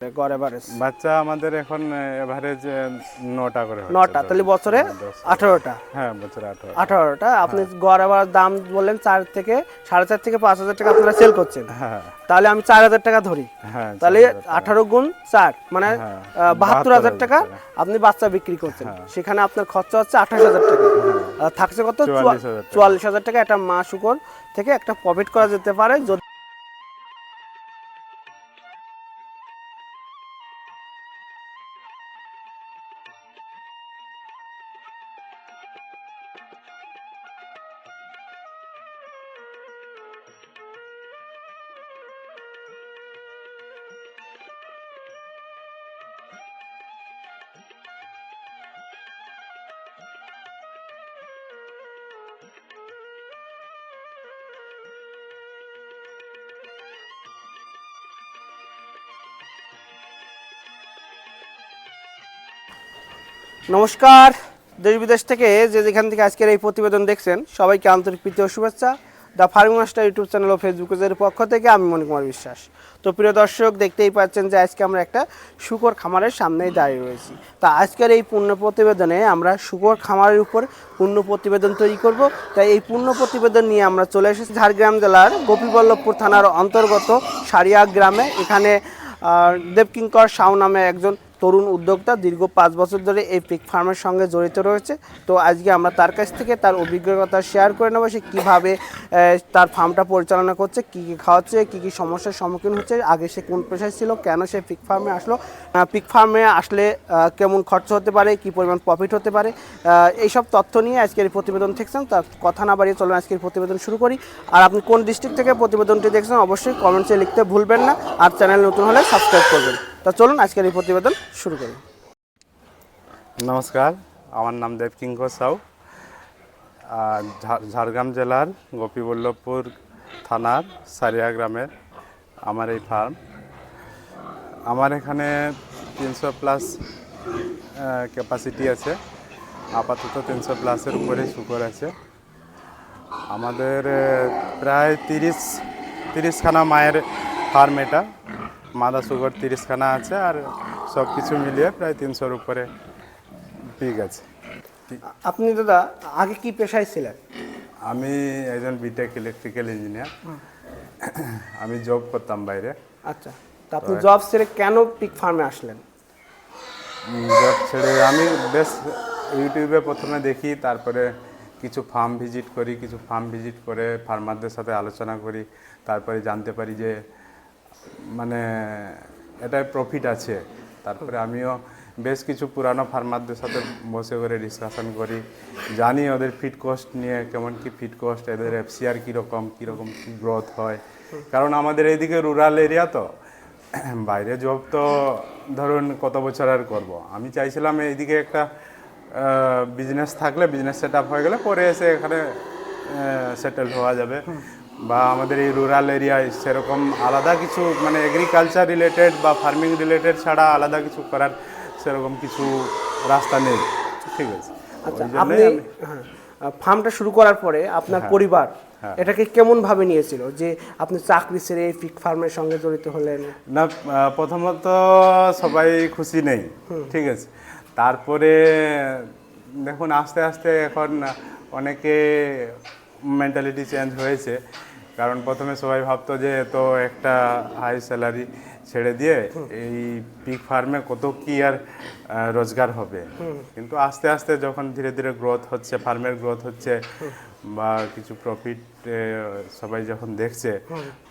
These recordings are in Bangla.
গড় এভারেজ বাচ্চা আমাদের এখন এভারেজ নটা করে নটা তাহলে বছরে হ্যাঁ, আঠারোটা? হ্যাঁ বছরে আঠারো আঠারোটা? আপনি গড় দাম বললেন চার থেকে সাড়ে চার থেকে পাঁচ হাজার টাকা আপনারা সেল করছেন। হ্যাঁ। তাহলে আমি চার হাজার টাকা ধরি। হ্যাঁ তাহলে। আঠারো গুণ চার মানে হ্যাঁ, বাহাত্তর হাজার টাকা। আপনি বাচ্চা বিক্রি করছেন। হ্যাঁ। সেখানে আপনার খরচা হচ্ছে আঠাশ হাজার টাকা। থাকছে কত? চুয়াল্লিশ হাজার টাকা। একটা মা শুকর থেকে একটা প্রফিট করা যেতে পারে। যদি নমস্কার। দেশ বিদেশ থেকে যে যেখান থেকে আজকের এই প্রতিবেদন দেখছেন, সবাইকে আন্তরিক প্রীতি ও শুভেচ্ছা। The farming master YouTube channel O Facebook পেজের পক্ষ থেকে আমি মণিকুমার বিশ্বাস। তো প্রিয় দর্শক, দেখতেই পাচ্ছেন যে আজকে আমরা একটা শুকর খামারের সামনেই দাঁড়িয়ে রয়েছি। তা আজকের এই পূর্ণ প্রতিবেদনে আমরা শুকর খামারের উপর পূর্ণ প্রতিবেদন তৈরি করব। তাই এই পূর্ণ প্রতিবেদন নিয়ে আমরা চলে এসেছি ঝাড়গ্রাম জেলার গোপীবল্লভপুর থানার অন্তর্গত সারিয়া গ্রামে। এখানে দেবকিঙ্কর সাউ নামে একজন তরুণ উদ্যোক্তা দীর্ঘ পাঁচ বছর ধরে এই পিক ফার্মের সঙ্গে জড়িত রয়েছে। তো আজকে আমরা তার কাছ থেকে তার অভিজ্ঞতা শেয়ার করে নেব, সে কীভাবে তার ফার্মটা পরিচালনা করছে, কী কী খাওয়াচ্ছে, কী কী সমস্যার সম্মুখীন হচ্ছে, আগে সে কোন পেশায় ছিল, কেন সে পিক ফার্মে আসলো পিক ফার্মে আসলে কেমন খরচ হতে পারে, কী পরিমাণ প্রফিট হতে পারে এইসব তথ্য নিয়ে আজকের এই প্রতিবেদন দেখছেন তার কথা না বাড়িয়ে চলুন আজকের প্রতিবেদন শুরু করি। আর আপনি কোন ডিস্ট্রিক্ট থেকে প্রতিবেদনটি দেখছেন, অবশ্যই কমেন্টসে লিখতে ভুলবেন না, আর চ্যানেল নতুন হলে সাবস্ক্রাইব করবেন। তা চলুন, আজকের এই প্রতিবেদন শুরু করি। নমস্কার, আমার নাম দেবকিঙ্ক সাউ। ঝাড়গ্রাম জেলার গোপীবল্লভপুর থানার সারিয়া গ্রামের আমার এই ফার্ম। আমার এখানে তিনশো প্লাস ক্যাপাসিটি আছে। আপাতত তিনশো প্লাসের উপরে শুকর আছে। আমাদের প্রায় তিরিশ, তিরিশখানা মায়ের ফার্ম এটা। মাদা সুগর তিরিশখানা আছে আর সব কিছু মিলিয়ে প্রায় তিনশোর উপরে পিক আছে। আপনি দাদা আগে কি পেশায় ছিলেন? আমি একজন বিটেক ইলেকট্রিক্যাল ইঞ্জিনিয়ার আমি জব করতাম বাইরে। আচ্ছা তা আপনি জব ছেড়ে কেন পিক ফার্মে আসলেন? জব ছেড়ে আমি বেশ ইউটিউবে প্রথমে দেখি তারপরে কিছু ফার্ম ভিজিট করি কিছু ফার্ম ভিজিট করে ফার্মারদের সাথে আলোচনা করি তারপরে জানতে পারি যে মানে এটাই প্রফিট আছে। তারপরে আমিও বেশ কিছু পুরানো ফার্মারদের সাথে বসে করে ডিসকাশন করি। জানি ওদের ফিট কস্ট নিয়ে কেমন কি ফিট কস্ট এদের এফসিআর কীরকম কীরকম কী গ্রোথ হয়। কারণ আমাদের এইদিকে রুরাল এরিয়া তো। বাইরে জব তো ধরুন কত বছর আর করব। আমি চাইছিলাম এইদিকে একটা বিজনেস থাকলে বিজনেস সেট আপ হয়ে গেলে পরে এসে এখানে সেটেল হওয়া যাবে। বা আমাদের এই রুরাল এরিয়ায় সেরকম আলাদা কিছু মানে এগ্রিকালচার রিলেটেড বা ফার্মিং রিলেটেড ছাড়া আলাদা কিছু করার সেরকম কিছু রাস্তা নেই। ঠিক আছে। আচ্ছা আপনি আমি- হ্যাঁ, ফার্মটা শুরু করার পরে আপনার পরিবার হ্যাঁ। এটাকে কেমন ভাবে নিয়েছিল? যে আপনি চাকরি ছেড়ে এই পিক ফার্মের সঙ্গে জড়িত হলেন। না প্রথমত সবাই খুশি নেই। ঠিক আছে। তারপরে দেখুন আস্তে আস্তে এখন অনেকে মেন্টালিটি চেঞ্জ হয়েছে। কারণ প্রথমে সবাই ভাবতো যে এত একটা হাই স্যালারি ছেড়ে দিয়ে এই পিক ফার্মে কত কি আর রোজগার হবে। কিন্তু আস্তে আস্তে যখন ধীরে ধীরে গ্রোথ হচ্ছে ফার্মের গ্রোথ হচ্ছে বা কিছু প্রফিট সবাই যখন দেখছে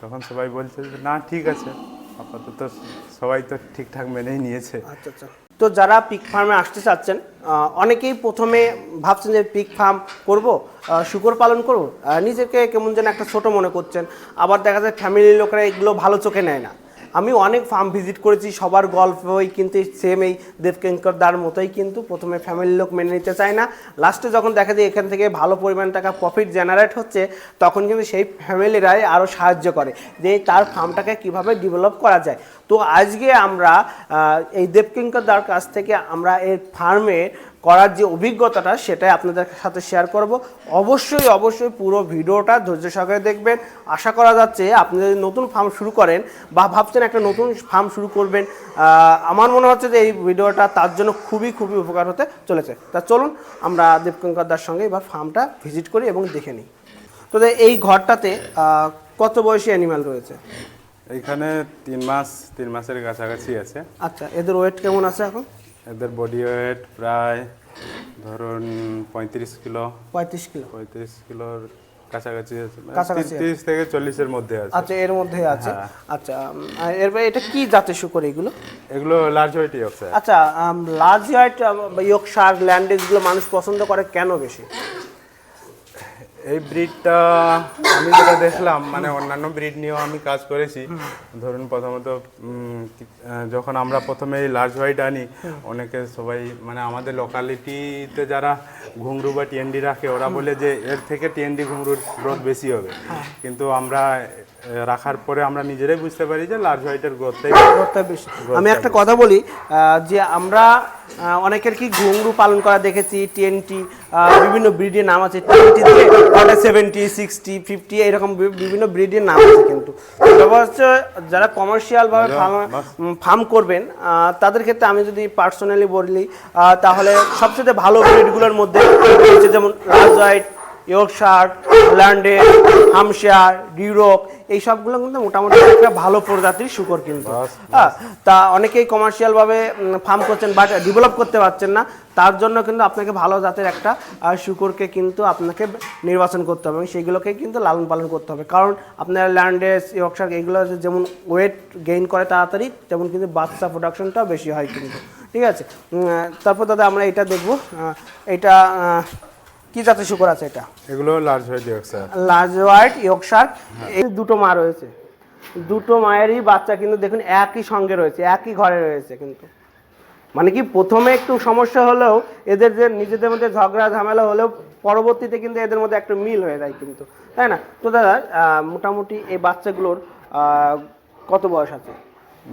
তখন সবাই বলছে যে না ঠিক আছে আপাতত সবাই তো ঠিকঠাক মেনেই নিয়েছে। আচ্ছা আচ্ছা। তো যারা পিক ফার্মে আসতে চাচ্ছেন অনেকেই প্রথমে ভাবছেন যে পিক ফার্ম করব শুকর পালন করব। নিজেকে কেমন যেন একটা ছোট মনে করছেন। আবার দেখা যায় ফ্যামিলির লোকেরা এগুলো ভালো চোখে নেয় না। আমি অনেক ফার্ম ভিজিট করেছি, সবার গল্প গল্পই কিন্তু সেম এই দেবকেঙ্কর দার মতোই কিন্তু প্রথমে ফ্যামিলির লোক মেনে নিতে চায় না। লাস্টে যখন দেখা যায় এখান থেকে ভালো পরিমাণ টাকা প্রফিট জেনারেট হচ্ছে, তখন কিন্তু সেই ফ্যামিলিরাই আরও সাহায্য করে যে তার ফার্মটাকে কীভাবে ডেভেলপ করা যায়। তো আজকে আমরা এই দেবকিঙ্কর দার কাছ থেকে আমরা এই ফার্মে করার যে অভিজ্ঞতাটা সেটাই আপনাদের সাথে শেয়ার করব। অবশ্যই অবশ্যই পুরো ভিডিওটা ধৈর্য সহকারে দেখবেন। আশা করা যাচ্ছে আপনি যদি নতুন ফার্ম শুরু করেন বা ভাবছেন একটা নতুন ফার্ম শুরু করবেন আমার মনে হচ্ছে যে এই ভিডিওটা তার জন্য খুবই খুবই উপকার হতে চলেছে। তা চলুন আমরা দীপঙ্কর দার সঙ্গে এবার ফার্মটা ভিজিট করি এবং দেখে নিই। তো এই ঘরটাতে কত বয়সী অ্যানিমাল রয়েছে? এইখানে তিন মাস তিন মাসের কাছাকাছি আছে। আচ্ছা এদের ওয়েট কেমন আছে এখন? এদের বডি ওয়েট প্রায় ধরুন পঁয়ত্রিশ কিলো। পঁয়ত্রিশ কিলো। পঁয়ত্রিশ কিলোর কাছাকাছি মানে কাছাকাছি তিরিশ থেকে চল্লিশের মধ্যে আছে। আচ্ছা এর মধ্যে আছে। আচ্ছা এর এটা কি জাতের শুকর এগুলো? এগুলো লার্জ হোয়াইট ইয়র্কশায়ার আচ্ছা লার্জ হোয়াইট ইয়র্কশায়ার ল্যান্ডেজগুলো মানুষ পছন্দ করে কেন বেশি? এই ব্রিডটা আমি যেটা দেখলাম মানে অন্যান্য ব্রিড নিয়েও আমি কাজ করেছি। ধরুন প্রথমত যখন আমরা প্রথমে এই লার্জ হোয়াইট আনি অনেকে সবাই মানে আমাদের লোকালিটিতে যারা ঘুংরু বা টিএনডি রাখে ওরা বলে যে এর থেকে টিএনডি ঘুংরুর গ্রোথ বেশি হবে। কিন্তু আমরা রাখার পরে আমরা নিজেরাই বুঝতে পারি যে লার্জ হোয়াইটের গ্রোথটাই গ্রোথটা বেশি। আমি একটা কথা বলি যে আমরা অনেকের কি ঘুংরু পালন করা দেখেছি টিএনটি বিভিন্ন ব্রিডের নাম আছে টিএনটি দিয়ে সেভেন্টি সিক্সটি ফিফটি এরকম বিভিন্ন ব্রিডের নাম আছে কিন্তু। ব্যাপার হচ্ছে যারা কমার্শিয়াল ভাবে ফার্ম করবেন তাদের ক্ষেত্রে আমি যদি পার্সোনালি বলি তাহলে সবচেয়ে ভালো ব্রিডগুলোর মধ্যে রয়েছে যেমন লার্জ হোয়াইট ইয়র্কশার ল্যান্ডে হামশার ডিউরক এই সবগুলো কিন্তু মোটামুটি একটা ভালো প্রজাতির শুকর কিন্তু। হ্যাঁ তা অনেকেই কমার্শিয়ালভাবে ফার্ম করছেন বাট ডেভেলপ করতে পারছেন না। তার জন্য কিন্তু আপনাকে ভালো জাতের একটা শুকরকে কিন্তু আপনাকে নির্বাচন করতে হবে এবং সেইগুলোকে কিন্তু লালন পালন করতে হবে। কারণ আপনার ল্যান্ডেস ইয়র্কশার এইগুলো যেমন ওয়েট গেইন করে তাড়াতাড়ি তেমন কিন্তু বাচ্চা প্রোডাকশনটাও বেশি হয় কিন্তু। ঠিক আছে? তারপর দাদা আমরা এটা দেখব। এটা কি জাতের শুকর আছে এটা? এগুলো large white sir large white Yorkshire এই দুটো মা রয়েছে। দুটো মায়েরই বাচ্চা কিন্তু দেখুন একই সঙ্গে রয়েছে একই ঘরে রয়েছে কিন্তু। মানে কি প্রথমে একটু সমস্যা হলেও এদের যে নিজেদের মধ্যে ঝগড়া ঝামেলা হলেও পরবর্তীতে কিন্তু এদের মধ্যে একটা মিল হয়ে যায় কিন্তু। তাই না? তো দাদা মোটামুটি এই বাচ্চাগুলোর কত বয়স আছে?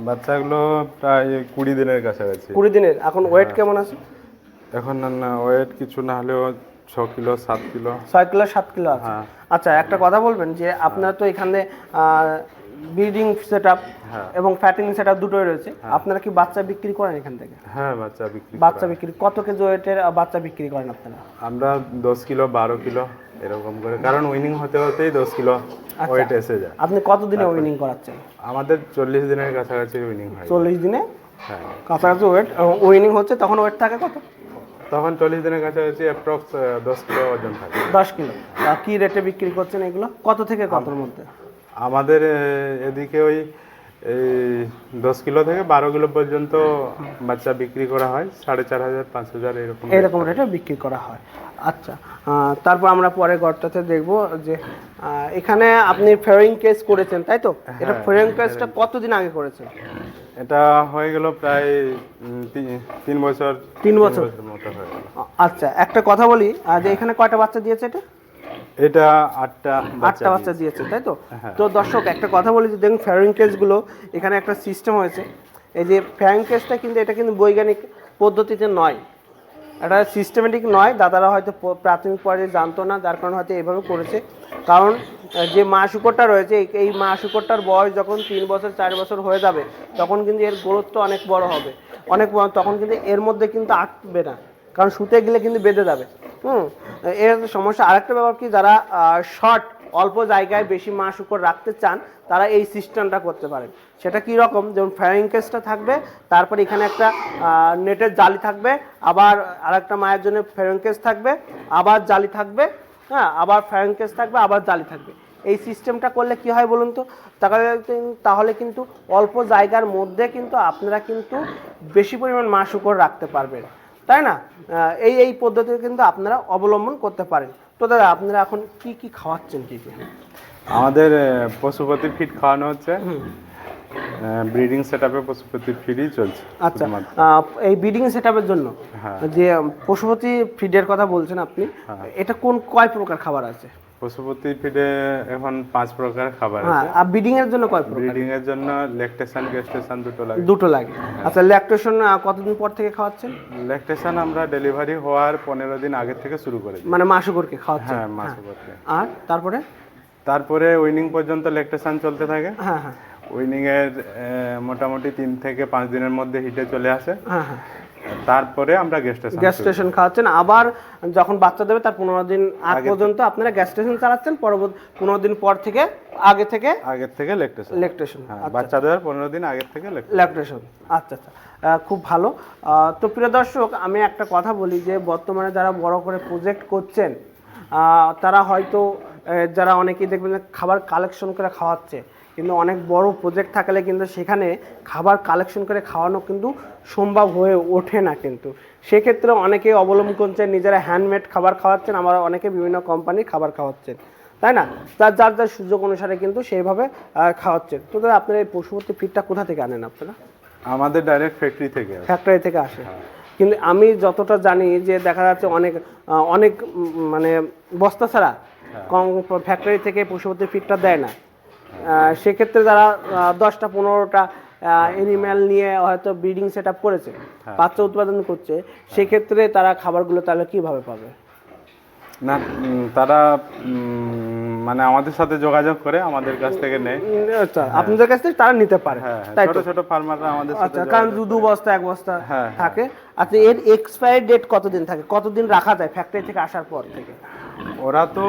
বাচ্চাগুলো প্রায় কুড়ি দিনের কাছাকাছি। কুড়ি দিনের। এখন ওয়েট কেমন আছে? এখন না ওয়েট কিছু না হলেও ছ কিলো সাত কিলো। ছয় কিলো সাত কিলো আছে। হ্যাঁ। আচ্ছা একটা কথা বলবেন যে আপনার তো এখানে ব্রিডিং হ্যাঁ। এবং ফ্যাটিং সেট দুটোই রয়েছে। আপনারা কি বাচ্চা বিক্রি করেন এখান থেকে? হ্যাঁ বাচ্চা বিক্রি বাচ্চা বিক্রি কত কেজি ওয়েটের বাচ্চা বিক্রি করেন আপনারা? আমরা দশ কিলো বারো কিলো এরকম করে। কারণ উইনিং হতে হতেই দশ কিলো ওয়েট এসে যায়। আপনি কতদিনে উইনিং করাচ্ছেন? আমাদের চল্লিশ দিনের কাছাকাছি উইনিং হয়। চল্লিশ দিনে? হ্যাঁ। কাছাকাছি ওয়েট উইনিং হচ্ছে তখন ওয়েট থাকে কত? তখন চল্লিশ দিনের কাছাকাছি অ্যাপ্রক্স দশ কিলো ওজন থাকে। দশ কিলো। কি রেটে বিক্রি করছেন এগুলো? কত থেকে কতর মধ্যে আমাদের এদিকে ওই এই দশ কিলো থেকে বারো কিলো পর্যন্ত বাচ্চা বিক্রি করা হয়। সাড়ে চার হাজার পাঁচ হাজার এরকম এরকম রেটে বিক্রি করা হয়। আচ্ছা তারপর আমরা পরে গড়টাতে দেখব যে এখানে আপনি ফেরিং কেস করেছেন তাই তো? এটা ফেরিং কেসটা কতদিন আগে করেছেন? এটা হয়ে গেল প্রায় তিন বছর তিন বছর? আচ্ছা একটা কথা বলি যে এখানে কয়টা বাচ্চা দিয়েছে এটা? এটা আটটা আটটা বাচ্চা দিয়েছে। তাই তো? হ্যাঁ। তো দর্শক একটা কথা বলি যে দেখুন ফ্যারিং কেসগুলো এখানে একটা সিস্টেম হয়েছে। এই যে ফ্যারিং কেসটা কিন্তু এটা কিন্তু বৈজ্ঞানিক পদ্ধতিতে নয়। এটা সিস্টেমেটিক নয়, দাদারা হয়তো প্রাথমিক পর্যায়ে জানতো না, যার কারণে হয়তো এইভাবে করেছে। কারণ যে মা শুকরটা রয়েছে, এই- মা শুকরটার বয়স যখন তিন বছর, চার বছর হয়ে যাবে, তখন কিন্তু এর গুরুত্ব অনেক বড় হবে। অনেক তখন কিন্তু এর মধ্যে কিন্তু আটবে না, কারণ শুতে গেলে কিন্তু বেঁধে যাবে। হুম, এর সমস্যা, আরেকটা ব্যাপার কি, যারা শর্ট অল্প জায়গায় বেশি মা শুকর রাখতে চান, তারা এই সিস্টেমটা করতে পারেন। সেটা কি রকম? যেমন ফ্রাইং কেসটা থাকবে তারপর এখানে একটা নেটের জালি থাকবে আবার আরেকটা মায়ের জন্য ফ্রাইং কেস থাকবে আবার জালি থাকবে হ্যাঁ আবার ফ্রাইং কেস থাকবে আবার জালি থাকবে। এই সিস্টেমটা করলে কি হয় বলুন তো? তাহলে কিন্তু অল্প জায়গার মধ্যে কিন্তু আপনারা কিন্তু বেশি পরিমাণ মা শুকর রাখতে পারবেন। তাই না? এই এই পদ্ধতি কিন্তু আপনারা অবলম্বন করতে পারেন। তো দাদা আপনারা এখন কি কি খাওয়াচ্ছেন কি কি? আমাদের এ, পশুপতি ফিড খাওয়ানো হচ্ছে। ব্রিডিং সেট আপে পশুপতি ফিডই চলছে আচ্ছা। এই ব্রিডিং সেটআপের জন্য হ্যাঁ। যে পশুপতি ফিডের কথা বলছেন আপনি এটা কোন কয় প্রকার খাবার আছে? পশুপতি ফিডে এখন পাঁচ প্রকার খাবার হ্যাঁ আছে। আর ব্রিডিং এর জন্য কয় প্রকার? ব্রিডিং এর জন্য ল্যাকটেশন গেস্টেশন দুটো লাগে। দুটো লাগে। আচ্ছা ল্যাকটেশন কতদিন পর থেকে খাওয়াচ্ছেন? ল্যাকটেশন আমরা ডেলিভারি হওয়ার পনেরো দিন আগে থেকে শুরু করে দিই। মানে মাসুকরকে খাওয়াচ্ছেন? হ্যাঁ মাসে করতে আর তারপরে? তারপরে উইনিং পর্যন্ত ল্যাকটেশন চলতে থাকে। হ্যাঁ হ্যাঁ। উইনিং এর আহ, মোটামুটি তিন থেকে পাঁচ দিনের মধ্যে হিটে চলে আসে। হ্যাঁ হ্যাঁ। তারপরে আমরা গেস্টেশন গ্যাস স্টেশন খাওয়াচ্ছেন। আবার যখন বাচ্চা দেবে তার পনেরো দিন আগ পর্যন্ত আপনারা গ্যাস স্টেশন চালাচ্ছেন পরবর্তী পনেরো দিন পর থেকে আগে থেকে আগের থেকে লেকটেশন ল্যাকটেশন হ্যাঁ বাচ্চা দেওয়ার পনেরো দিন আগের থেকে ল্যাকটেশন আচ্ছা আচ্ছা। খুব ভালো। তো প্রিয় দর্শক আমি একটা কথা বলি যে বর্তমানে যারা বড় করে প্রজেক্ট করছেন তারা হয়তো যারা অনেকেই দেখবেন খাবার কালেকশন করে খাওয়াচ্ছে কিন্তু অনেক বড় প্রজেক্ট থাকলে কিন্তু সেখানে খাবার কালেকশন করে খাওয়ানো কিন্তু সম্ভব হয়ে ওঠে না কিন্তু। সেক্ষেত্রে অনেকে অবলম্বন করছেন নিজেরা হ্যান্ডমেড খাবার খাওয়াচ্ছেন আবার অনেকে বিভিন্ন কোম্পানির খাবার খাওয়াচ্ছেন। তাই না? তার যার যার সুযোগ অনুসারে কিন্তু সেইভাবে খাওয়াচ্ছেন। তো দাদা আপনার এই পশুপতি ফিডটা কোথা থেকে আনেন আপনারা? আমাদের ডাইরেক্ট ফ্যাক্টরি থেকে ফ্যাক্টরি থেকে আসে। কিন্তু আমি যতটা জানি যে দেখা যাচ্ছে অনেক অনেক মানে বস্তা ছাড়া কম ফ্যাক্টরি থেকে পশুপতি ফিডটা দেয় না। সেক্ষেত্রে তারা দশটা পনেরোটা এনিম্যাল নিয়ে হয়তো ব্রিডিং সেট আপ করেছে বাচ্চা উৎপাদন করছে সেক্ষেত্রে তারা খাবারগুলো তাহলে কীভাবে পাবে? না তারা মানে আমাদের সাথে যোগাযোগ করে আমাদের কাছ থেকে নেয়। আচ্ছা আপনাদের কাছ থেকে তারা নিতে পারে। হ্যাঁ হ্যাঁ, তাই ছোট ছোট ফার্মাররা আমাদের সাথে আচ্ছা কারণ দু দু বস্তা এক বস্তা হ্যাঁ, থাকে। আচ্ছা এর এক্সপায়ারি ডেট কতদিন থাকে? কতদিন রাখা যায় ফ্যাক্টরি থেকে আসার পর থেকে? ওরা তো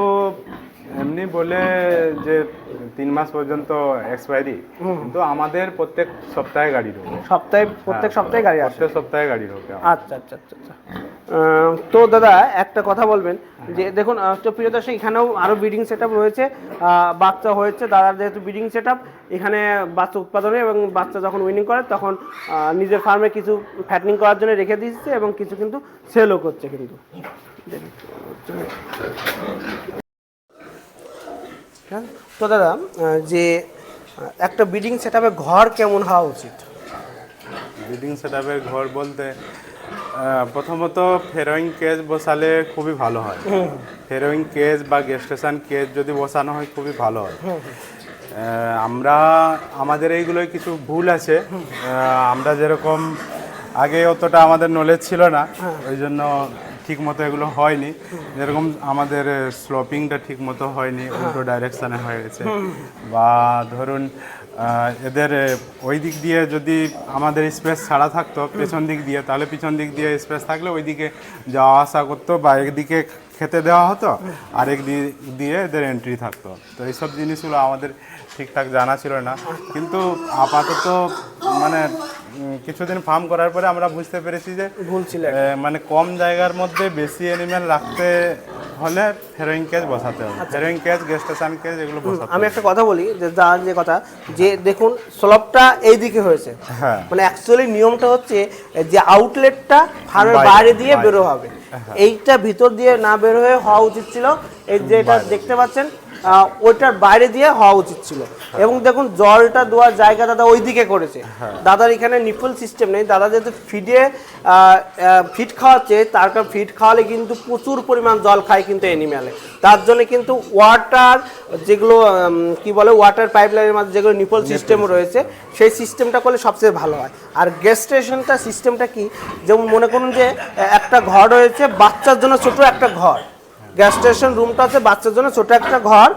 এমনি বলে যে তিন মাস পর্যন্ত এক্সপায়ারি কিন্তু আমাদের প্রত্যেক সপ্তাহে গাড়ি ঢোকে। সপ্তাহে প্রত্যেক সপ্তাহে গাড়ি আসে। প্রত্যেক সপ্তাহে গাড়ি ঢোকে আচ্ছা আচ্ছা আচ্ছা আচ্ছা। তো দাদা একটা কথা বলবেন যে দেখুন তো প্রিয় দর্শক এখানেও আরও ব্রিডিং সেট রয়েছে। বাচ্চা হয়েছে দাদার যেহেতু ব্রিডিং সেট এখানে বাচ্চা উৎপাদনে এবং বাচ্চা যখন উইনিং করে তখন নিজের ফার্মে কিছু ফ্যাটনিং করার জন্য রেখে দিচ্ছে এবং কিছু কিন্তু সেলও করছে কিন্তু। হ্যাঁ, তো দাদা যে একটা ব্রিডিং সেট ঘর কেমন হওয়া উচিত? ব্রিডিং সেট ঘর বলতে প্রথমত ফেরোইং কেজ বসালে খুবই ভালো হয়। ফেরোইং কেজ বা গেস্টেশন কেজ যদি বসানো হয় খুবই ভালো হয়। আমরা আমাদের এইগুলোয় কিছু ভুল আছে। আমরা যেরকম আগে অতটা আমাদের নলেজ ছিল না। ওই জন্য ঠিক মতো এগুলো হয়নি। যেরকম আমাদের স্লোপিংটা ঠিক মতো হয়নি, উল্টো ডাইরেকশানে হয়ে গেছে। বা ধরুন এদের ওই দিক দিয়ে যদি আমাদের স্পেস ছাড়া থাকতো, পেছন দিক দিয়ে, তাহলে পিছন দিক দিয়ে স্পেস থাকলে ওই দিকে যাওয়া আসা করতো বা একদিকে খেতে দেওয়া হতো আরেক দিক দিয়ে এদের এন্ট্রি থাকতো। তো এইসব জিনিসগুলো আমাদের ঠিকঠাক জানা ছিল না। কিন্তু আপাতত মানে কিছুদিন ফার্ম করার পরে আমরা বুঝতে পেরেছি যে ভুল ছিল মানে কম জায়গার মধ্যে বেশি অ্যানিমেল রাখতে হলে ফেরোইং কেজ বসাতে হবে। ফেরোইং কেজ গেস্টেশন কেজ এগুলো বসাতে আমি একটা কথা বলি যে যা যে কথা যে দেখুন স্লপটা এই দিকে হয়েছে। হ্যাঁ। মানে অ্যাকচুয়ালি নিয়মটা হচ্ছে যে আউটলেটটা ফার্মের বাইরে, দিয়ে। বেরো হবে। এইটা ভিতর দিয়ে না বের হয়ে হওয়া উচিত ছিল। এই যেটা দেখতে পাচ্ছেন ওইটার বাইরে দিয়ে হওয়া উচিত ছিল। এবং দেখুন জলটা দেওয়ার জায়গা দাদা ওই দিকে করেছে দাদার এখানে নিপল সিস্টেম নেই। দাদা যেহেতু ফিডে ফিড খাওয়াচ্ছে তার কারণ ফিড খাওয়ালে কিন্তু প্রচুর পরিমাণ জল খায় কিন্তু অ্যানিম্যালে তার জন্য কিন্তু ওয়াটার যেগুলো কি বলে ওয়াটার পাইপলাইনের মাঝে যেগুলো নিপল সিস্টেম রয়েছে সেই সিস্টেমটা করলে সবচেয়ে ভালো হয়। আর গ্যাস স্টেশনটা সিস্টেমটা কি? যেমন মনে করুন যে একটা ঘর রয়েছে বাচ্চার জন্য ছোট একটা ঘর। গ্যাস স্টেশন রুমটা আছে, বাচ্চার জন্য ছোট একটা ঘর।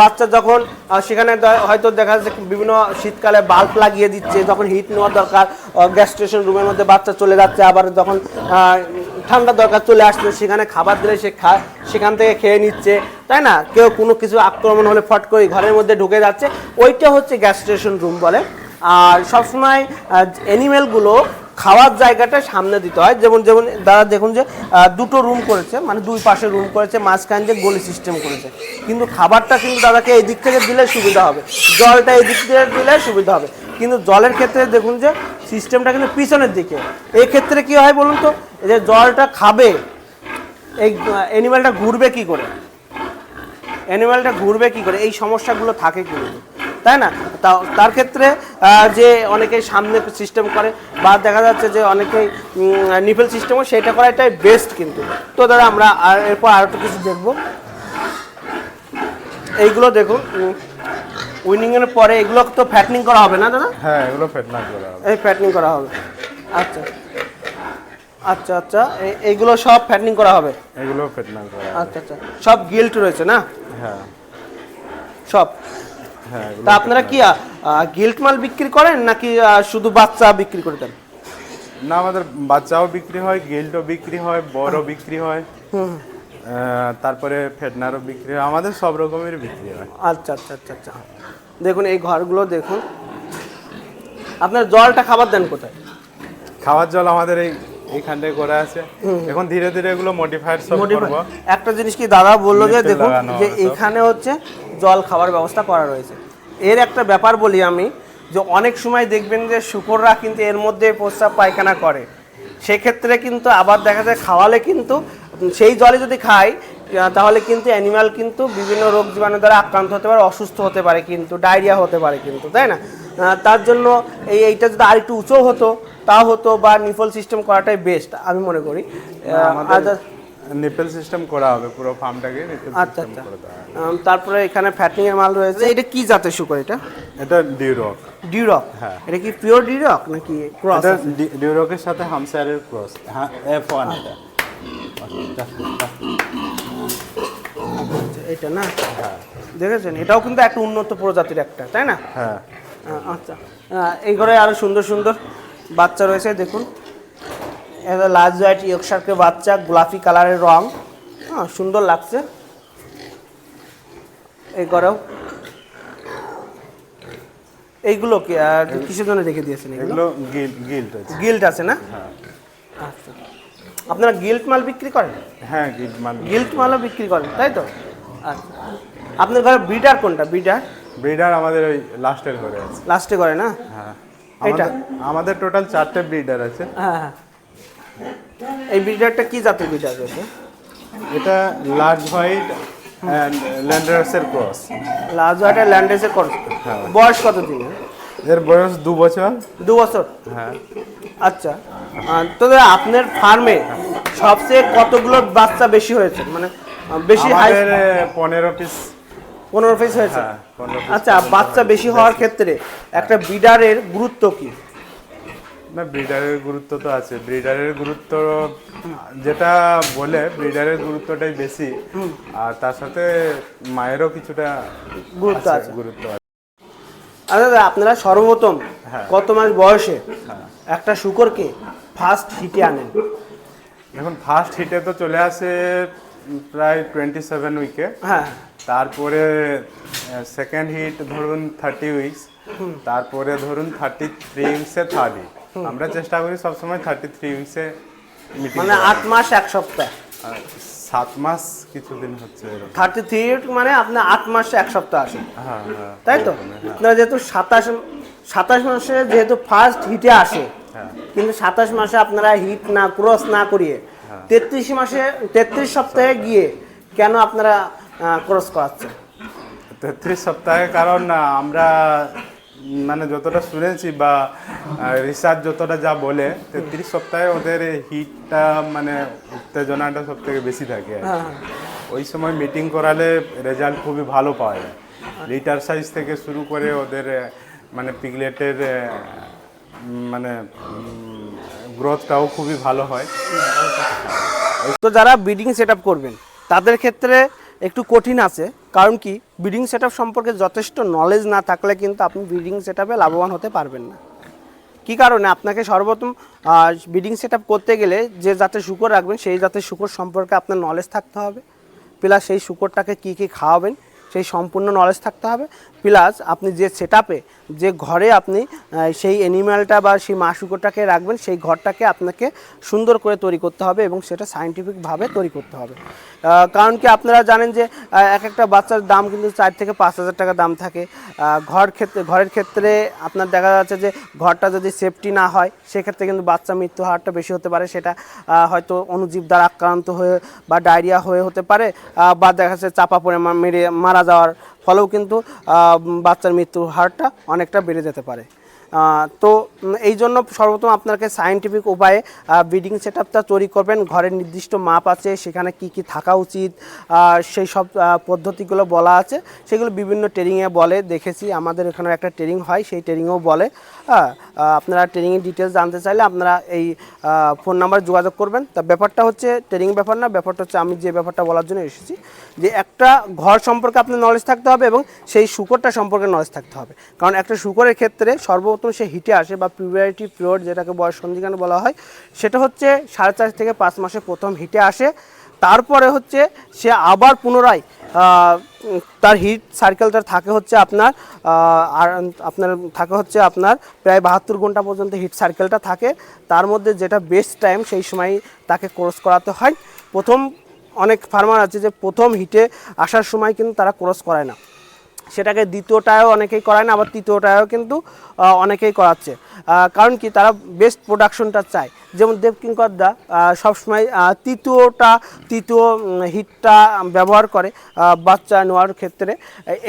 বাচ্চা যখন সেখানে হয়তো দেখা যাচ্ছে বিভিন্ন শীতকালে বাল্ব লাগিয়ে দিচ্ছে, যখন হিট নেওয়ার দরকার গ্যাস স্টেশন রুমের মধ্যে বাচ্চা চলে যাচ্ছে, আবার যখন ঠান্ডা দরকার চলে আসছে, সেখানে খাবার দিলে সে খা, সেখান থেকে খেয়ে নিচ্ছে, তাই না? কেউ কোনো কিছু আক্রমণ হলে ফট করে ঘরের মধ্যে ঢুকে যাচ্ছে। ওইটা হচ্ছে গ্যাস স্টেশন রুম বলে। আর সবসময় অ্যানিমেলগুলো খাওয়ার জায়গাটা সামনে দিতে হয়। যেমন যেমন দাদা দেখুন যে দুটো রুম করেছে মানে দুই পাশে রুম করেছে, মাঝখান দিয়ে গলি সিস্টেম করেছে। কিন্তু খাবারটা কিন্তু দাদাকে এই দিক থেকে দিলে সুবিধা হবে। জলটা এই দিক থেকে দিলে সুবিধা হবে। কিন্তু জলের ক্ষেত্রে দেখুন যে সিস্টেমটা কিন্তু পিছনের দিকে। এই ক্ষেত্রে কি হয় বলুন তো, যে জলটা খাবে, এই অ্যানিমালটা ঘুরবে কি করে? অ্যানিমালটা ঘুরবে কি করে? এই সমস্যাগুলো থাকে কিন্তু। তাই না? তা- তার ক্ষেত্রে যে অনেকে সামনে সিস্টেম করে বা দেখা যাচ্ছে যে অনেকেই নিপেল সিস্টেমও সেটা করা এটাই বেস্ট কিন্তু। তো দাদা আমরা আর এরপর আরও একটু কিছু দেখব। এইগুলো দেখুন উইনিং এর পরে এগুলো তো ফ্যাটনিং করা হবে না দাদা? হ্যাঁ এগুলো ফেটনা করা হবে। এই ফ্যাটনিং করা হবে। আচ্ছা। আচ্ছা আচ্ছা এই- এইগুলো সব ফ্যাটনিং করা হবে? এগুলো ফেটনা করা আচ্ছা আচ্ছা। সব গিল্ট রয়েছে না? হ্যাঁ। সব। তা আপনারা কি গিল্ট মাল বিক্রি করেন নাকি শুধু বাচ্চা বিক্রি করে দেন? না আমাদের বাচ্চাও বিক্রি হয় গিল্টও বিক্রি হয় বড়ও বিক্রি হয় তারপরে ফেটনারও বিক্রি হয় আমাদের সব রকমের বিক্রি হয়। আচ্ছা আচ্ছা আচ্ছা আচ্ছা। দেখুন এই ঘরগুলো দেখুন। আপনার জলটা খাবার দেন কোথায়? খাওয়ার জল আমাদের এই এইখানটায় করে আছে। এখন ধীরে ধীরে এগুলো মডিফায়ার সব করব। একটা জিনিস কি দাদা বলল যে দেখুন যে এখানে হচ্ছে জল খাওয়ার ব্যবস্থা করা রয়েছে। এর একটা ব্যাপার বলি আমি যে অনেক সময় দেখবেন যে শুকররা কিন্তু এর মধ্যে প্রস্রাব পায়খানা করে। সেক্ষেত্রে কিন্তু আবার দেখা যায় খাওয়ালে কিন্তু সেই জলে যদি খাই আহ, তাহলে কিন্তু অ্যানিমাল কিন্তু বিভিন্ন রোগ জীবাণু দ্বারা আক্রান্ত হতে পারে অসুস্থ হতে পারে কিন্তু ডায়রিয়া হতে পারে কিন্তু তাই না? তার জন্য এই এইটা যদি আরেকটু উঁচু হতো তা হতো বা নিফল সিস্টেম করাটাই বেস্ট আমি মনে করি। নিপেল সিস্টেম করা হবে পুরো ফার্মটাকে নিপেল আচ্ছা সিস্টেম আচ্ছা। তারপরে এখানে ফ্যাটিং এর মাল রয়েছে। এটা কি জাতের শুকর এটা? এটা ডিউরক ডিউরক হ্যাঁ। এটা কি পিওর ডিউরক নাকি ক্রস এটা ডিউরকের সাথে হামসারের ক্রস হ্যাঁ এফ ওয়ান এটা। এটা না? হ্যাঁ। দেখেছেন? এটাও কিন্তু একটা উন্নত প্রজাতির একটা তাই না? হ্যাঁ। আচ্ছা। এই ঘরে আরও সুন্দর সুন্দর বাচ্চা রয়েছে দেখুন। এটা লার্জ হোয়াইট ইয়কশার্কের বাচ্চা গোলাপি কালারের রং। হ্যাঁ সুন্দর লাগছে। এই ঘরেও এইগুলো কি? আহ, কিসের জন্য রেখে দিয়েছেন এগুলো? গিল্ট আছে। গিল্ট আছে না? আচ্ছা। আপনারা গিল্ট মাল বিক্রি করেন? হ্যাঁ গিল্ট মানে গিল্ট মালও বিক্রি করেন তাই তো? আচ্ছা। আপনার ঘরে ব্রিডার কোনটা? ব্রিডার ব্রিডার আমাদের ওই লাস্টের ঘরে আছে। লাস্টে করে না? হ্যাঁ। এটা? আমাদের- আমাদের টোটাল চারটে ব্রিডার আছে। হ্যাঁ হ্যাঁ। এই ব্রিডারটা কি জাতের ব্রিডার রয়েছে? এটা লার্জ হোয়াইট ল্যান্ডার্সের ক্রস লাজ ওয়াটার ল্যান্ডেসে করছে হ্যাঁ। বয়স কত দিন? এর বয়স দু বছর। দু বছর? হ্যাঁ। আচ্ছা। তো আপনার ফার্মে সবচেয়ে কতগুলো বাচ্চা বেশি হয়েছে? মানে বেশি হাই পনেরো পিস পনেরো পিস হয়েছে? হ্যাঁ আচ্ছা বাচ্চা বেশি হওয়ার ক্ষেত্রে একটা বিডারের গুরুত্ব কি? না ব্রিডারের গুরুত্ব তো আছে। ব্রিডারের গুরুত্ব যেটা বলে ব্রিডারের গুরুত্বটাই বেশি। আর তার সাথে মায়েরও কিছুটা গুরুত্ব আছে। গুরুত্ব আছে। আচ্ছা দাদা আপনারা সর্বপ্রথম হ্যাঁ। কত মাস বয়সে হ্যাঁ। একটা শুকরকে ফার্স্ট হিটে আনেন? এখন ফার্স্ট হিটে তো চলে আসে প্রায় টোয়েন্টি সেভেন উইকে হ্যাঁ। তারপরে সেকেন্ড হিট ধরুন থার্টি উইকস তারপরে ধরুন থার্টি থ্রি উইকসে থার্ড হিট আমরা চেষ্টা করি সবসময় থার্টি থ্রি উইকসে মানে আট মাস এক সপ্তাহ। সাত মাস কিছুদিন হচ্ছে। থার্টি থ্রি মানে আপনার আট মাসে এক সপ্তাহ আসে। হ্যাঁ হ্যাঁ তাই তো? আপনারা যেহেতু সাতাশ সাতাশ মাসে যেহেতু ফার্স্ট হিটে আসে হ্যাঁ। কিন্তু সাতাশ মাসে আপনারা হিট না ক্রস না করিয়ে হ্যাঁ। তেত্রিশ মাসে তেত্রিশ সপ্তাহে গিয়ে কেন আপনারা ক্রস করাচ্ছেন? তেত্রিশ সপ্তাহে কারণ আমরা মানে যতটা শুনেছি বা রিসার্চ যতটা যা বলে তেত্রিশ সপ্তাহে ওদের হিটটা মানে উত্তেজনাটা সব থেকে বেশি থাকে আর কি। হ্যাঁ। ওই সময় মিটিং করালে রেজাল্ট খুবই ভালো পাওয়া যায় লিটার সাইজ থেকে শুরু করে ওদের মানে পিগলেটের মানে গ্রোথটাও খুবই ভালো হয়। তো যারা ব্রিডিং সেট করবেন তাদের ক্ষেত্রে একটু কঠিন আছে, কারণ কি ব্রিডিং সেট সম্পর্কে যথেষ্ট নলেজ না থাকলে কিন্তু আপনি ব্রিডিং সেট লাভবান হতে পারবেন না। কি কারণে? আপনাকে সর্বপ্রথম ব্রিডিং সেট করতে গেলে যে জাতের শুকর রাখবেন, সেই জাতের শুকর সম্পর্কে আপনার নলেজ থাকতে হবে। প্লাস সেই শুকরটাকে কী কী খাওয়াবেন, সেই সম্পূর্ণ নলেজ থাকতে হবে। প্লাস আপনি যে সেট যে ঘরে আপনি সেই অ্যানিম্যালটা বা সেই মা শুকরটাকে রাখবেন, সেই ঘরটাকে আপনাকে সুন্দর করে তৈরি করতে হবে এবং সেটা সাইন্টিফিকভাবে তৈরি করতে হবে। কারণ কি আপনারা জানেন যে এক একটা বাচ্চার দাম কিন্তু চার থেকে পাঁচ হাজার টাকা দাম থাকে। ঘর ক্ষেত্রে, ঘরের ক্ষেত্রে আপনার দেখা যাচ্ছে যে, ঘরটা যদি সেফটি না হয়, সেক্ষেত্রে কিন্তু বাচ্চা মৃত্যু হারটা বেশি হতে পারে। সেটা হয়তো অনুজীব দ্বারা আক্রান্ত হয়ে বা ডায়রিয়া হয়ে হতে পারে বা দেখা যাচ্ছে চাপা পড়ে মেরে, মারা যাওয়ার ফলেও কিন্তু বাচ্চার মৃত্যুর হারটা অনেকটা বেড়ে যেতে পারে। তো এই জন্য সর্বপ্রথম আপনাকে সায়েন্টিফিক উপায়ে ব্রিডিং সেট আপটা তৈরি করবেন। ঘরের নির্দিষ্ট মাপ আছে, সেখানে কি কি থাকা উচিত সেই সব পদ্ধতিগুলো বলা আছে। সেগুলো বিভিন্ন ট্রেনিংয়ে বলে, দেখেছি, আমাদের এখানে একটা ট্রেনিং হয়, সেই ট্রেনিংও বলে। হ্যাঁ আপনারা ট্রেনিংয়ের ডিটেলস জানতে চাইলে আপনারা এই ফোন নাম্বার যোগাযোগ করবেন। তা ব্যাপারটা হচ্ছে ট্রেনিং ব্যাপার না, ব্যাপারটা হচ্ছে আমি যে ব্যাপারটা বলার জন্য এসেছি যে একটা ঘর সম্পর্কে আপনার নলেজ থাকতে হবে এবং সেই শুকরটা সম্পর্কে নলেজ থাকতে হবে। কারণ একটা শুকরের ক্ষেত্রে সর্বপ্রথম সে হিটে আসে বা পিউরিটি পিরিয়ড যেটাকে বয়স সন্ধিকান বলা হয়, সেটা হচ্ছে সাড়ে চার থেকে পাঁচ মাসে প্রথম হিটে আসে। তারপরে হচ্ছে সে আবার পুনরায় তার হিট সার্কেলটা থাকে হচ্ছে আপনার আর আপনার থাকে হচ্ছে আপনার প্রায় বাহাত্তর ঘণ্টা পর্যন্ত হিট সার্কেলটা থাকে। তার মধ্যে যেটা বেস্ট টাইম সেই সময় তাকে ক্রস করাতে হয়। প্রথম অনেক ফার্মার আছে যে প্রথম হিটে আসার সময় কিন্তু তারা ক্রস করায় না। সেটাকে দ্বিতীয়টায়ও অনেকেই করায় না, আবার তৃতীয়টায়ও কিন্তু অনেকেই করাচ্ছে। কারণ কি, তারা বেস্ট প্রোডাকশনটা চায়। যেমন দেবকিঙ্করদা সবসময় তৃতীয়টা, তৃতীয় হিটটা ব্যবহার করে বাচ্চা নেওয়ার ক্ষেত্রে।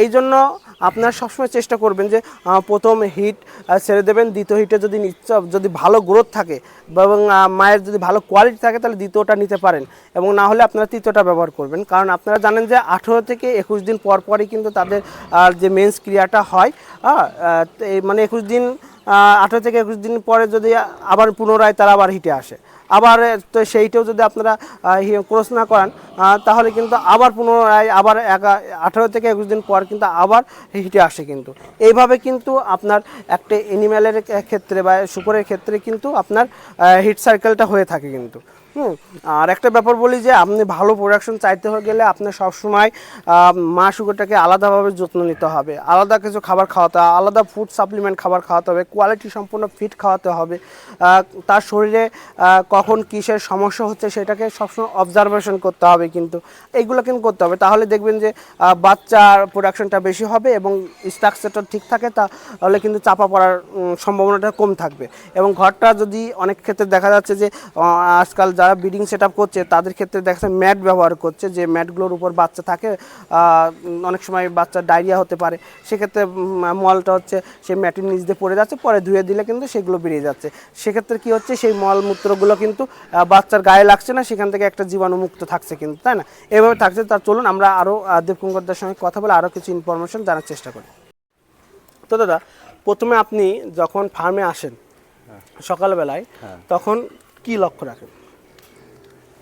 এই জন্য আপনারা সবসময় চেষ্টা করবেন যে প্রথম হিট ছেড়ে দেবেন। দ্বিতীয় হিটে যদি যদি ভালো গ্রোথ থাকে, এবং মায়ের যদি ভালো কোয়ালিটি থাকে, তাহলে দ্বিতীয়টা নিতে পারেন। এবং না হলে আপনারা তৃতীয়টা ব্যবহার করবেন। কারণ আপনারা জানেন যে, আঠেরো থেকে একুশ দিন পর পরই কিন্তু তাদের আহ, যে মেন্স ক্রিয়াটা হয় মানে একুশ দিন আঠেরো থেকে একুশ দিন পরে যদি আবার পুনরায় তারা আবার হিটে আসে। আবার তো সেইটাও যদি আপনারা ক্রস না করান তাহলে কিন্তু আবার পুনরায় আবার আঠেরো থেকে একুশ দিন পর কিন্তু আবার হিটে আসে কিন্তু। এইভাবে কিন্তু আপনার একটা এনিম্যালের ক্ষেত্রে বা শুকরের ক্ষেত্রে কিন্তু আপনার হিট সার্কেলটা হয়ে থাকে কিন্তু। হুম, আর একটা ব্যাপার বলি যে আপনি ভালো প্রোডাকশন চাইতে হয়ে গেলে আপনার সবসময় মা শুকরটাকে আলাদাভাবে যত্ন নিতে হবে। আলাদা কিছু খাবার খাওয়াতে হবে, আলাদা ফুড সাপ্লিমেন্ট খাবার খাওয়াতে হবে কোয়ালিটি সম্পূর্ণ ফিট খাওয়াতে হবে। তার শরীরে কখন কিসের সমস্যা হচ্ছে সেটাকে সবসময় অবজারভেশন করতে হবে কিন্তু, এইগুলো কিন্তু করতে হবে। তাহলে দেখবেন যে বাচ্চার প্রোডাকশনটা বেশি হবে এবং স্ট্রাকচারটা ঠিক থাকে, তাহলে কিন্তু চাপা পড়ার সম্ভাবনাটা কম থাকবে। এবং ঘরটা যদি অনেক ক্ষেত্রে দেখা যাচ্ছে যে আজকাল যারা ব্রিডিং সেট আপ করছে তাদের ক্ষেত্রে দেখা যাচ্ছে ম্যাট ব্যবহার করছে যে ম্যাটগুলোর উপর বাচ্চা থাকে অনেক সময় বাচ্চার ডায়রিয়া হতে পারে। সেক্ষেত্রে মলটা হচ্ছে সেই ম্যাটের নিচ দিয়ে পড়ে যাচ্ছে পরে ধুয়ে দিলে কিন্তু সেগুলো বেরিয়ে যাচ্ছে। সেক্ষেত্রে কি হচ্ছে সেই মলমূত্রগুলো কিন্তু বাচ্চার গায়ে লাগছে না সেখান থেকে একটা জীবাণুমুক্ত থাকছে কিন্তু তাই না? এভাবে থাকছে তার চলুন আমরা আরও দেবকুঙ্করদার সঙ্গে কথা বলে আরও কিছু ইনফরমেশন জানার চেষ্টা করি। তো দাদা প্রথমে আপনি যখন ফার্মে আসেন সকালবেলায় তখন কি লক্ষ্য রাখেন?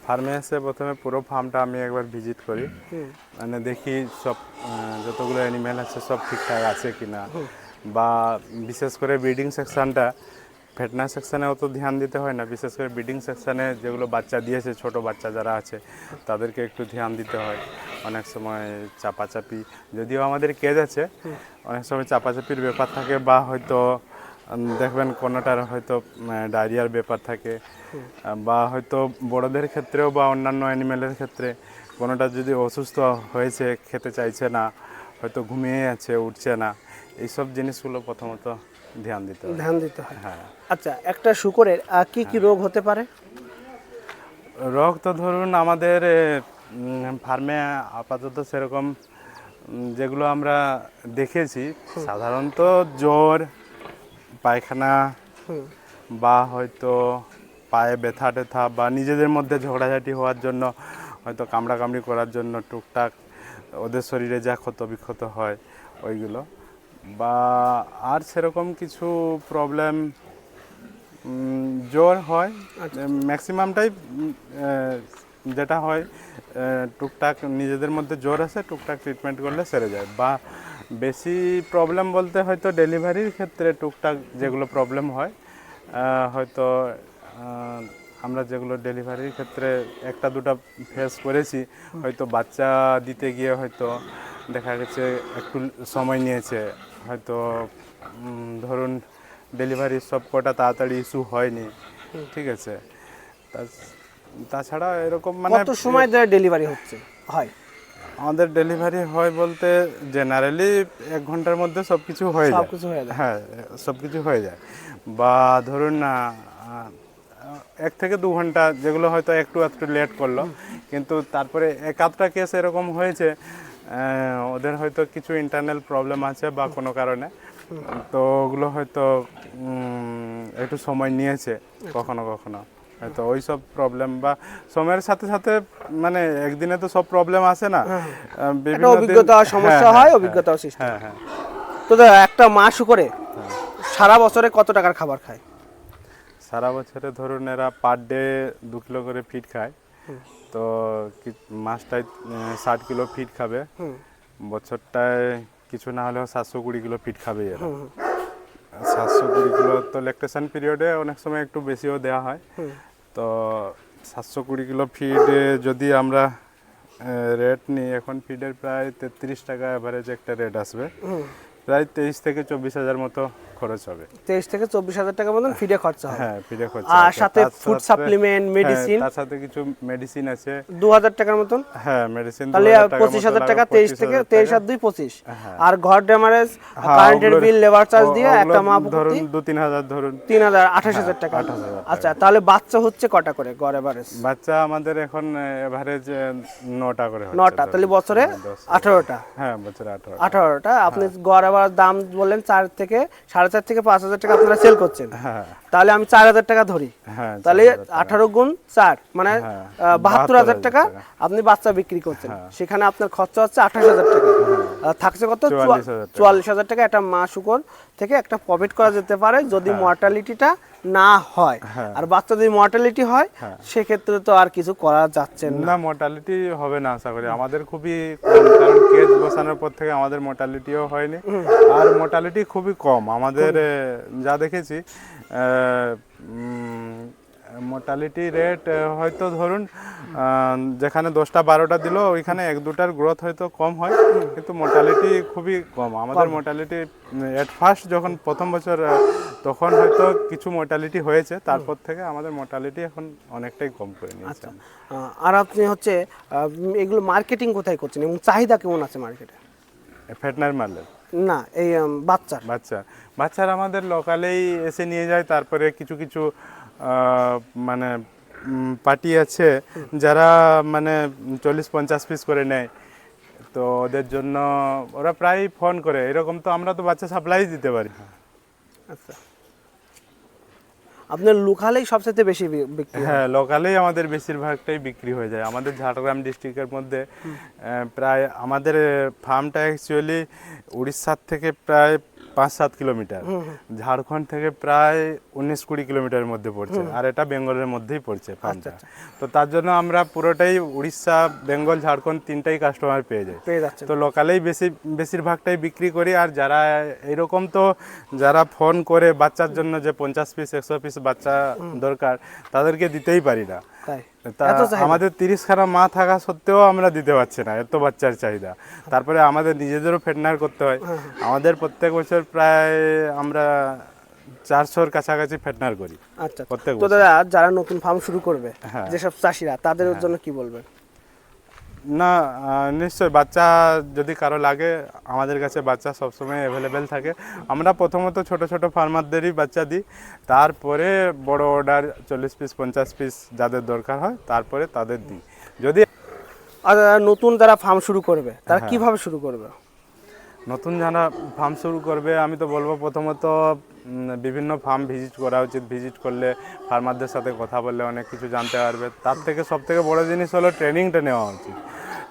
ফার্মে এসে প্রথমে পুরো ফার্মটা আমি একবার ভিজিট করি। মানে দেখি সব যতগুলো অ্যানিমেল আছে সব ঠিকঠাক আছে কিনা। বা বিশেষ করে ব্রিডিং সেকশনটা ভেটনা সেকশনে অত ধ্যান দিতে হয় না। বিশেষ করে ব্রিডিং সেকশনে যেগুলো বাচ্চা দিয়েছে ছোট বাচ্চা যারা আছে তাদেরকে একটু ধ্যান দিতে হয়। অনেক সময় চাপাচাপি যদিও আমাদের কেজ আছে অনেক সময় চাপাচাপির ব্যাপার থাকে বা হয়তো দেখবেন কোনোটার হয়তো ডায়রিয়ার ব্যাপার থাকে বা হয়তো বড়দের ক্ষেত্রেও বা অন্যান্য অ্যানিমেলের ক্ষেত্রে কোনোটা যদি অসুস্থ হয়েছে খেতে চাইছে না হয়তো ঘুমিয়ে আছে উঠছে না এইসব জিনিসগুলো প্রথমত ধ্যান দিতে হবে। ধ্যান দিতে হয়। হ্যাঁ। আচ্ছা একটা শুকরের কি কি রোগ হতে পারে? রোগ তো ধরুন আমাদের ফার্মে আপাতত সেরকম যেগুলো আমরা দেখেছি সাধারণত জ্বর পায়খানা বা হয়তো পায়ে ব্যথা টেথা বা নিজেদের মধ্যে ঝগড়াঝাটি হওয়ার জন্য হয়তো কামড়াকামড়ি করার জন্য টুকটাক ওদের শরীরে যা ক্ষত বিক্ষত হয় ওইগুলো। বা আর সেরকম কিছু প্রবলেম জ্বর হয় ম্যাক্সিমামটাই যেটা হয় টুকটাক নিজেদের মধ্যে জ্বর আসে টুকটাক ট্রিটমেন্ট করলে সেরে যায়। বা বেশি প্রবলেম বলতে হয়তো ডেলিভারির ক্ষেত্রে টুকটাক যেগুলো প্রবলেম হয় হয়তো আমরা যেগুলো ডেলিভারির ক্ষেত্রে একটা দুটো ফেস করেছি, হয়তো বাচ্চা দিতে গিয়ে হয়তো দেখা গেছে একটু সময় নিয়েছে, হয়তো ধরুন ডেলিভারির সব কটা তাড়াতাড়ি ইস্যু হয়নি, ঠিক আছে? তাছাড়া এরকম মানে সময় ধরে ডেলিভারি হচ্ছে, হয়? আমাদের ডেলিভারি হয় বলতে জেনারেলি এক ঘণ্টার মধ্যে সব কিছু হয়ে যায়। সবকিছু হয়ে যায়। হ্যাঁ সব কিছু হয়ে যায়। বা ধরুন না এক থেকে দু ঘণ্টা যেগুলো হয়তো একটু একটু লেট করল কিন্তু তারপরে এক আধটা কেস এরকম হয়েছে ওদের হয়তো কিছু ইন্টারনাল প্রবলেম আছে বা কোনো কারণে। তো ওগুলো হয়তো একটু সময় নিয়েছে কখনো কখনো। হয়তো ওই সব প্রবলেম বা সময়ের সাথে সাথে মানে একদিনে তো সব প্রবলেম আসে না। বিভিন্ন একটা দিন- অভিজ্ঞতা সমস্যা হ্যাঁ, হয় হ্যাঁ, অভিজ্ঞতাও সৃষ্টি হ্যাঁ। হ্যাঁ তো একটা মাস করে সারা বছরে কত টাকার খাবার খায়? সারা বছরে ধরুন এরা পার ডে দু কিলো করে ফিট খায়। তো কি- মাসটায় ষাট কিলো ফিট খাবে। বছরটায় কিছু না হলেও সাতশো কুড়ি কিলো ফিট খাবে এরা। সাতশো কুড়ি কিলো তো ল্যাকটেশন পিরিয়ডে অনেক সময় একটু বেশিও দেওয়া হয়। তো সাতশো কুড়ি কিলো ফিড যদি আমরা রেট নিই, এখন ফিডের প্রায় তেত্রিশ টাকা অ্যাভারেজ একটা রেট আসবে। প্রায় তেইশ থেকে চব্বিশ হাজার মতো খরচ হবে। তেইশ থেকে চব্বিশ হাজার টাকা মতন ফিডে খরচা হ্যাঁ ফিডে খরচ আর সাথে supplement, হ্যাঁ, medicine? তার সাথে কিছু মেডিসিন আছে। দু হাজার টাকার মতন? হ্যাঁ মেডিসিন তাহলে পঁচিশ হাজার টাকা তেইশ থেকে তেইশ আর দুই পঁচিশ। হ্যাঁ। আর ঘর ড্যামারেজ কারেন্টের বিল লেবার চার্জ দিয়ে একটা মা ধরুন দু তিন হাজার ধরুন। তিন হাজার আঠাশ হাজার টাকা। আচ্ছা তাহলে বাচ্চা হচ্ছে কটা করে গড় এভারেজ বাচ্চা আমাদের এখন এভারেজ নটা করে নটা তাহলে বছরে আঠারোটা? হ্যাঁ বছরে আঠারো আঠারোটা আপনি গড় এবার দাম বললেন চার থেকে সাড়ে চার থেকে পাঁচ হাজার টাকা আপনারা সেল করছেন। হ্যাঁ। তাহলে আমি চার হাজার টাকা ধরি। হ্যাঁ তাহলে আঠারো গুণ চার মানে হ্যাঁ, বাহাত্তর হাজার টাকা। আপনি বাচ্চা বিক্রি করছেন। সেখানে আপনার খরচা হচ্ছে আঠাশ হাজার টাকা। থাকছে কত? চুয়াল্লিশ হাজার টাকা। একটা মা শুকর। থেকে একটা প্রফিট করা যেতে পারে যদি মর্টালিটিটা না হয়। হ্যাঁ। আর বাচ্চা যদি মর্টালিটি হয় সেক্ষেত্রে তো আর কিছু করা যাচ্ছে না। না মর্টালিটি হবে না আশা করি। আমাদের খুবই কম কারণ কেস বসানোর পর থেকে আমাদের মর্টালিটিও হয়নি। আর মর্টালিটি খুবই কম। আমাদের যা দেখেছি মোর্টালিটি রেট হয়তো ধরুন যেখানে দশটা বারোটা দিল ওইখানে এক দুটার গ্রোথ হয়তো কম হয় কিন্তু মোর্টালিটি খুবই কম। আমাদের মোর্টালিটি এট ফার্স্ট যখন প্রথম বছর তখন হয়তো কিছু মোর্টালিটি হয়েছে তারপর থেকে আমাদের মোর্টালিটি এখন অনেকটাই কম করে নিয়েছে। আর আপনি হচ্ছে এগুলো মার্কেটিং কোথায় করছেন এবং চাহিদা কেমন আছে মার্কেটে ফেটনার মারলেন না এই বাচ্চা বাচ্চা বাচ্চারা। আমাদের লোকালেই এসে নিয়ে যায় তারপরে কিছু কিছু মানে পার্টি আছে যারা মানে চল্লিশ পঞ্চাশ পিস করে নেয়। তো ওদের জন্য ওরা প্রায় ফোন করে। এরকম তো আমরা তো বাচ্চা সাপ্লাই দিতে পারি। আচ্ছা। আপনার লোকালেই সবচেয়ে বেশি বিক্রি হ্যাঁ? লোকালেই আমাদের বেশিরভাগটাই বিক্রি হয়ে যায়। আমাদের ঝাড়গ্রাম ডিস্ট্রিক্টের মধ্যে প্রায় আমাদের ফার্মটা অ্যাকচুয়ালি উড়িষ্যার থেকে প্রায় পাঁচ সাত কিলোমিটার ঝাড়খণ্ড থেকে প্রায় উনিশ কুড়ি কিলোমিটারের মধ্যে পড়ছে আর এটা বেঙ্গলের মধ্যেই পড়ছে ফার্মটা তো তার জন্য আমরা পুরোটাই উড়িষ্যা বেঙ্গল ঝাড়খণ্ড তিনটাই কাস্টমার পেয়ে যাই তো লোকালেই বেশি বেশিরভাগটাই বিক্রি করি আর যারা এরকম তো যারা ফোন করে বাচ্চার জন্য যে পঞ্চাশ পিস একশো পিস বাচ্চা দরকার তাদেরকে দিতেই পারি না। তাই? আমাদের তিরিশ খানা মা থাকা সত্ত্বেও আমরা দিতে পারছি না এত বাচ্চার চাহিদা। তারপরে আমাদের নিজেদেরও ফেটনার করতে হয়। হ্যাঁ, আমাদের প্রত্যেক বছর প্রায় আমরা চারশোর কাছাকাছি ফেটনার করি। আচ্ছা তো। দাদা যারা নতুন ফার্ম শুরু করবে হ্যাঁ। যেসব চাষিরা তাদের জন্য কি বলবেন? না আহ, নিশ্চয়ই বাচ্চা যদি কারও লাগে আমাদের কাছে বাচ্চা সবসময় অ্যাভেলেবেল থাকে। আমরা প্রথমত ছোট ছোট ফার্মারদেরই বাচ্চা দিই। তারপরে বড় অর্ডার চল্লিশ পিস পঞ্চাশ পিস যাদের দরকার হয় তারপরে তাদের দিই। যদি আর নতুন যারা ফার্ম শুরু করবে তারা হ্যাঁ। কীভাবে শুরু করবে? নতুন যারা ফার্ম শুরু করবে আমি তো বলব প্রথমত বিভিন্ন ফার্ম ভিজিট করা উচিত। ভিজিট করলে ফার্মারদের সাথে কথা বললে অনেক কিছু জানতে পারবে। তার থেকে সব থেকে বড় জিনিস হলো ট্রেনিংটা নেওয়া উচিত।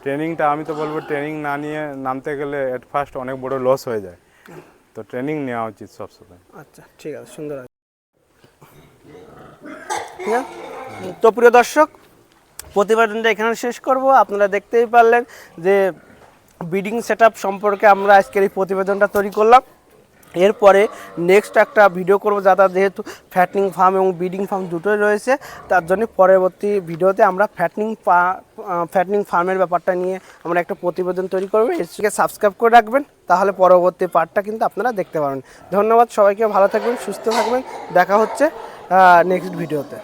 ট্রেনিংটা আমি তো বলব ট্রেনিং না নিয়ে নামতে গেলে এট ফার্স্ট অনেক বড় লস হয়ে যায়। তো ট্রেনিং নেওয়া উচিত সবসময়। আচ্ছা ঠিক আছে, সুন্দর আছে। ঠিক আছে? তো প্রিয় দর্শক, প্রতিবেদনটা এখানে শেষ করব। আপনারা দেখতেই পারলেন যে ব্রিডিং সেট সম্পর্কে আমরা আজকের এই প্রতিবেদনটা তৈরি করলাম। এরপরে নেক্সট একটা ভিডিও করব যাতে যেহেতু ফ্যাটনিং ফার্ম এবং ব্রিডিং ফার্ম দুটোই রয়েছে, তার জন্য পরবর্তী ভিডিওতে আমরা ফ্যাটনিং ফ্যাটনিং ফার্মের ব্যাপারটা নিয়ে আমরা একটা প্রতিবেদন তৈরি করব। এটিকে সাবস্ক্রাইব করে রাখবেন, তাহলে পরবর্তী পার্টটা কিন্তু আপনারা দেখতে পারবেন। ধন্যবাদ সবাইকে, ভালো থাকবেন, সুস্থ থাকবেন। দেখা হচ্ছে নেক্সট ভিডিওতে